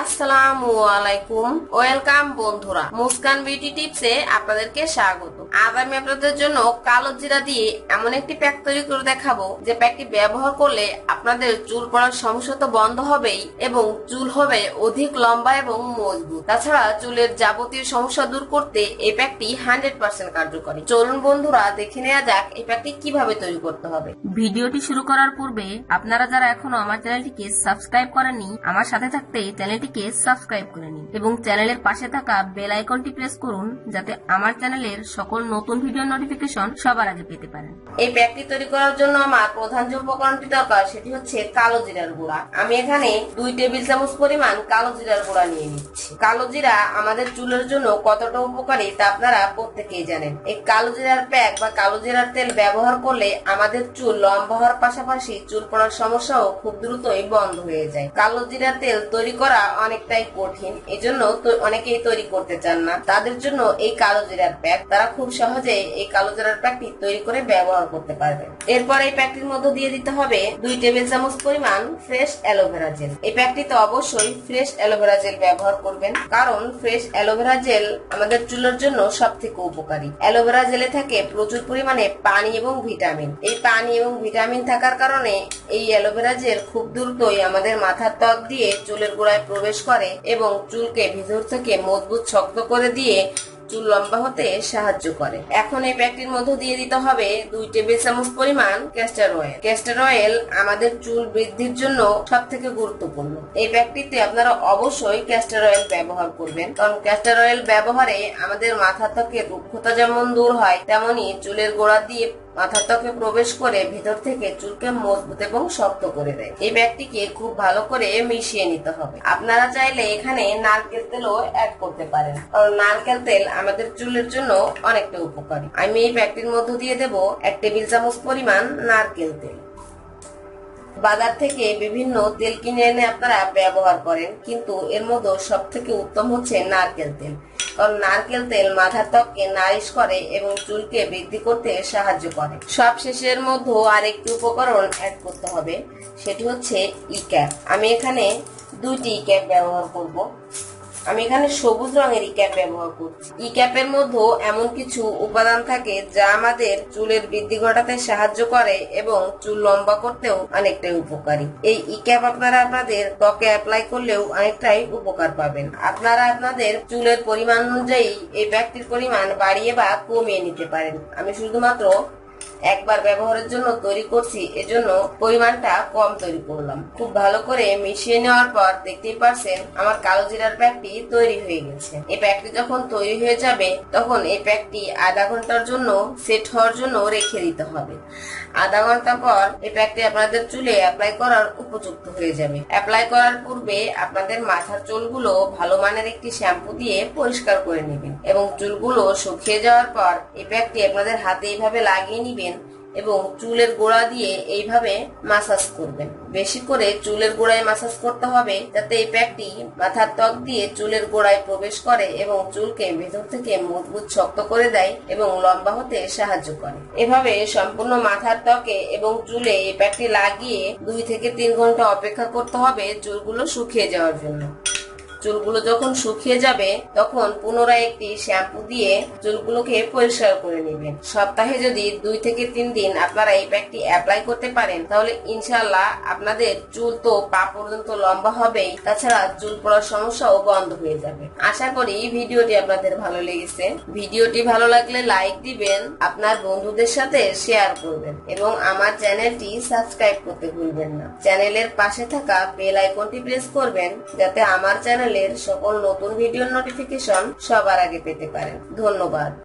আসসালামু আলাইকুম ওয়েলকাম বন্ধুরা, মুস্কান বিউটি টিপসে আপনাদেরকে স্বাগত। আজ আপনাদের জন্য কালো জিরা দিয়ে এমন একটি প্যাক তৈরি করে যে ব্যবহার করলে আপনাদের চুল পড়ার তো বন্ধ হবেই এবং চুল হবে অধিক লম্বা এবং মজবুত। তাছাড়া চুলের যাবতীয় সমস্যা দূর করতে এই প্যাকটি হান্ড্রেড পার্সেন্ট কার্যকরী। চলুন বন্ধুরা, দেখে নেওয়া যাক এই প্যাকটি কীভাবে তৈরি করতে হবে। ভিডিওটি শুরু করার পূর্বে আপনারা যারা এখনও আমার চ্যানেলটিকে সাবস্ক্রাইব করেননি, আমার সাথে থাকতে চ্যানেলটিকে সাবস্ক্রাইব করে নিন এবং চ্যানেলের পাশে থাকা বেল আইকনটি প্রেস করুন যাতে আমার চ্যানেলের সকল নতুন ভিডিও নোটিফিকেশন সবার আগে পেতে পারেন। এই প্যাকটি তৈরি করার জন্য আমার প্রধান যে উপকরণটি দরকার সেটি হচ্ছে কালো জিরার গুঁড়া। আমি এখানে দুই টেবিল চামচ পরিমাণ কালো জিরার গুঁড়া নিয়ে নিচ্ছি। কালো জিরা আমাদের চুলের জন্য কতটা উপকারী তা আপনারা প্রত্যেকেই জানেন। এই কালো জিরার প্যাক বা কালো জিরার তেল ব্যবহার করলে আমাদের চুল লম্বা হওয়ার পাশাপাশি চুল পড়ার সমস্যাও খুব দ্রুতই বন্ধ হয়ে যায়। কালো জিরার তেল তৈরি করা অনেকটাই কঠিন। এজন্য অনেকেই তৈরি করতে চান না। তাদের জন্য এই কালো জিরার প্যাক, তারা খুব সহজে এই কালো জিরার প্যাকটি তৈরি করে ব্যবহার করতে পারবেন এরপর এই প্যাকটির মধ্যে দিয়ে দিতে হবে দুই টেবিল চামচ পরিমাণ ফ্রেশ অ্যালোভেরা জেল। এই প্যাকটিতে অবশ্যই ফ্রেশ অ্যালোভেরা জেল ব্যবহার করবেন, কারণ ফ্রেশ অ্যালোভেরা জেল আমাদের চুলের জন্য সব থেকে উপকারী অ্যালোভেরা জেলে থাকে প্রচুর পরিমাণে পানি এবং ভিটামিন। এই পানি এবং ভিটামিন থাকার কারণে এই অ্যালোভেরা জেল খুব দ্রুতই আমাদের মাথার ত্বক দিয়ে চুলের গোড়ায় প্রবেশ করে এবং চুলকে ভিতর থেকে মজবুত শক্ত করে দিয়ে চুল লম্বা হতে সাহায্য করে। এখন এই প্যাকটির মধ্যে দিয়ে দিতে হবে দুই টেবিল চামচ পরিমাণ ক্যাস্টার অয়েল ক্যাস্টার অয়েল আমাদের চুল বৃদ্ধির জন্য সব থেকে গুরুত্বপূর্ণ। এই প্যাকটিতে আপনারা অবশ্যই ক্যাস্টার অয়েল ব্যবহার করবেন। কারণ ক্যাস্টার অয়েল ব্যবহারে আমাদের মাথা থেকে রুক্ষতা যেমন দূর হয়, তেমনি চুলের গোড়া দিয়ে মাথার ত্বকে প্রবেশ করে ভিতর থেকে চুলকে মজবুত এবং শক্ত করে দেয়। এই ব্যাগটিকে খুব ভালো করে মিশিয়ে নিতে হবে। আপনারা চাইলে এখানে নারকেল তেলও অ্যাড করতে পারেন। কারণ নারকেল তেল আমাদের চুলের জন্য অনেকটা উপকারী। আমি এই ব্যাগটির মধ্যে দিয়ে দেব এক টেবিল চামচ পরিমাণ নারকেল তেল। বাজার থেকে বিভিন্ন তেল কিনে এনে আপনারা ব্যবহার করেন, কিন্তু এর মধ্যে সব থেকে উত্তম হচ্ছে নারকেল তেল। কারণ নারকেল তেল মাথার ত্বককে নারিশ করে এবং চুলকে বৃদ্ধি করতে সাহায্য করে। সব শেষের মধ্যে আরেকটি উপকরণ অ্যাড করতে হবে, সেটি হচ্ছে ই ক্যাপ আমি এখানে দুইটি ক্যাপ ব্যবহার করব। আমি এখানে সবুজ রঙের ই ক্যাপ ব্যবহার করছি। ই ক্যাপের মধ্যে এমন কিছু উপাদান থাকে যা আমাদের চুলের বৃদ্ধি ঘটাতে সাহায্য করে এবং চুল লম্বা করতেও অনেকটাই উপকারী। এই ই ক্যাপ আপনারা আপনাদের ত্বকে অ্যাপ্লাই করলেও অনেকটাই উপকার পাবেন। আপনারা আপনাদের চুলের পরিমাণ অনুযায়ী এই প্যাকটির পরিমাণ বাড়িয়ে বা কমিয়ে নিতে পারেন। আমি শুধুমাত্র একবার ব্যবহারের জন্য তৈরি করছি, এজন্য পরিমাণটা কম তৈরি করলাম। খুব ভালো করে মিশিয়ে নেওয়ার পর দেখতেই পারছেন আমার কালো জিরার প্যাকটি তৈরি হয়ে গেছে। এই প্যাকটি যখন তৈরি হয়ে যাবে, তখন এই প্যাকটি আধা ঘণ্টার জন্য সেট হওয়ার জন্য রেখে দিতে হবে। আধা ঘণ্টা পর এই প্যাকটি আপনাদের চুলে অ্যাপ্লাই করার উপযুক্ত হয়ে যাবে। অ্যাপ্লাই করার পূর্বে আপনাদের মাথার চুলগুলো ভালো মানের একটি শ্যাম্পু দিয়ে পরিষ্কার করে নেবেন এবং চুলগুলো শুকিয়ে যাওয়ার পর এই প্যাকটি আপনাদের হাতে এইভাবে লাগিয়ে নিবেন এবং চুলের গোড়া দিয়ে এইভাবে মাসাজ করবেন। বেশি করে চুলের গোড়ায় মাসাজ করতে হবে যাতে এই প্যাকটি মাথার ত্বক দিয়ে চুলের গোড়ায় প্রবেশ করে এবং চুলকে ভেতর থেকে মজবুত শক্ত করে দেয় এবং লম্বা হতে সাহায্য করে। এভাবে সম্পূর্ণ মাথার ত্বকে এবং চুলে এই প্যাকটি লাগিয়ে দুই থেকে তিন ঘণ্টা অপেক্ষা করতে হবে চুলগুলো শুকিয়ে যাওয়ার জন্য। চুলগুলো যখন শুকিয়ে যাবে, তখন পুনরায় একটি শ্যাম্পু দিয়ে চুলগুলোকে পরিষ্কার করে নেবেন। সপ্তাহে যদি দুই থেকে তিন দিন আপনারা এই প্যাকটি অ্যাপ্লাই করতে পারেন, তাহলে ইনশাল্লাহ আপনাদের চুল তো পা পর্যন্ত লম্বা হবেই। তাছাড়া চুল পড়ার সমস্যাও বন্ধ হয়ে যাবে। আশা করি ভিডিওটি আপনাদের ভালো লেগেছে। ভিডিওটি ভালো লাগলে লাইক দিবেন, আপনার বন্ধুদের সাথে শেয়ার করবেন এবং আমার চ্যানেলটি সাবস্ক্রাইব করতে ভুলবেন না। চ্যানেলের পাশে থাকা বেল আইকনটি প্রেস করবেন, যাতে আমার চ্যানেলের সকল নতুন ভিডিওর নোটিফিকেশন সবার আগে পেতে পারেন। ধন্যবাদ।